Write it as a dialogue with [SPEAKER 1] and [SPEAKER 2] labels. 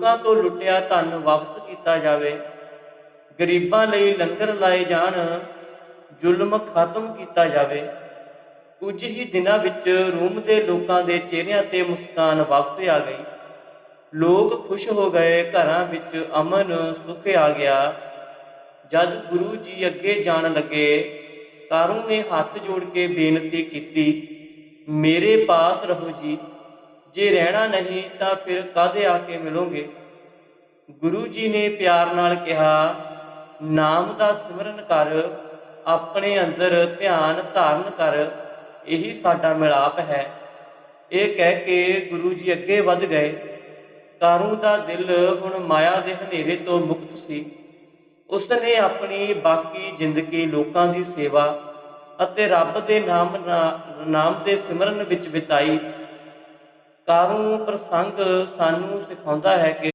[SPEAKER 1] ਲੋਕਾਂ ਤੋਂ ਲੁੱਟਿਆ ਧਨ ਵਾਪਸ ਕੀਤਾ ਜਾਵੇ। ਗਰੀਬਾਂ ਲਈ ਲੰਗਰ ਲਾਏ ਜਾਣ, ਜ਼ੁਲਮ ਖਤਮ ਕੀਤਾ ਜਾਵੇ। ਕੁਝ ਹੀ ਦਿਨਾਂ ਵਿੱਚ ਰੂਮ ਦੇ ਲੋਕਾਂ ਦੇ ਚਿਹਰਿਆਂ ਤੇ ਮੁਸਕਾਨ ਵਾਪਸ ਆ ਗਈ। ਲੋਕ ਖੁਸ਼ ਹੋ ਗਏ, ਘਰਾਂ ਵਿੱਚ ਅਮਨ ਸੁਖ ਆ ਗਿਆ। ਜਦ ਗੁਰੂ ਜੀ ਅੱਗੇ ਜਾਣ ਲੱਗੇ ਕਾਰੂ ਨੇ ਹੱਥ ਜੋੜ ਕੇ ਬੇਨਤੀ ਕੀਤੀ, ਮੇਰੇ ਪਾਸ ਰਹੋ ਜੀ। ਜੇ ਰਹਿਣਾ ਨਹੀਂ ਤਾਂ ਫਿਰ ਕਾਦੇ ਆ ਕੇ ਮਿਲੋਗੇ? ਗੁਰੂ ਜੀ ਨੇ ਪਿਆਰ ਨਾਲ ਕਿਹਾ, ਨਾਮ ਦਾ ਸਿਮਰਨ ਕਰ, ਆਪਣੇ ਅੰਦਰ ਧਿਆਨ ਧਾਰਨ ਕਰ, ਇਹੀ ਸਾਡਾ ਮਿਲਾਪ ਹੈ। ਇਹ ਕਹਿ ਕੇ ਗੁਰੂ ਜੀ ਅੱਗੇ ਵੱਧ ਗਏ। ਕਾਰੂ ਦਾ ਦਿਲ ਹੁਣ ਮਾਇਆ ਦੇ ਹਨੇਰੇ ਤੋਂ ਮੁਕਤ ਸੀ। ਉਸ ਨੇ ਆਪਣੀ ਬਾਕੀ ਜ਼ਿੰਦਗੀ ਲੋਕਾਂ ਦੀ ਸੇਵਾ ਅਤੇ ਰੱਬ ਦੇ ਨਾਮ ਨਾ- ਨਾਮ ਦੇ ਸਿਮਰਨ ਵਿੱਚ ਬਿਤਾਈ। ਕਾਰੂ ਪ੍ਰਸੰਗ ਸਾਨੂੰ ਸਿਖਾਉਂਦਾ ਹੈ ਕਿ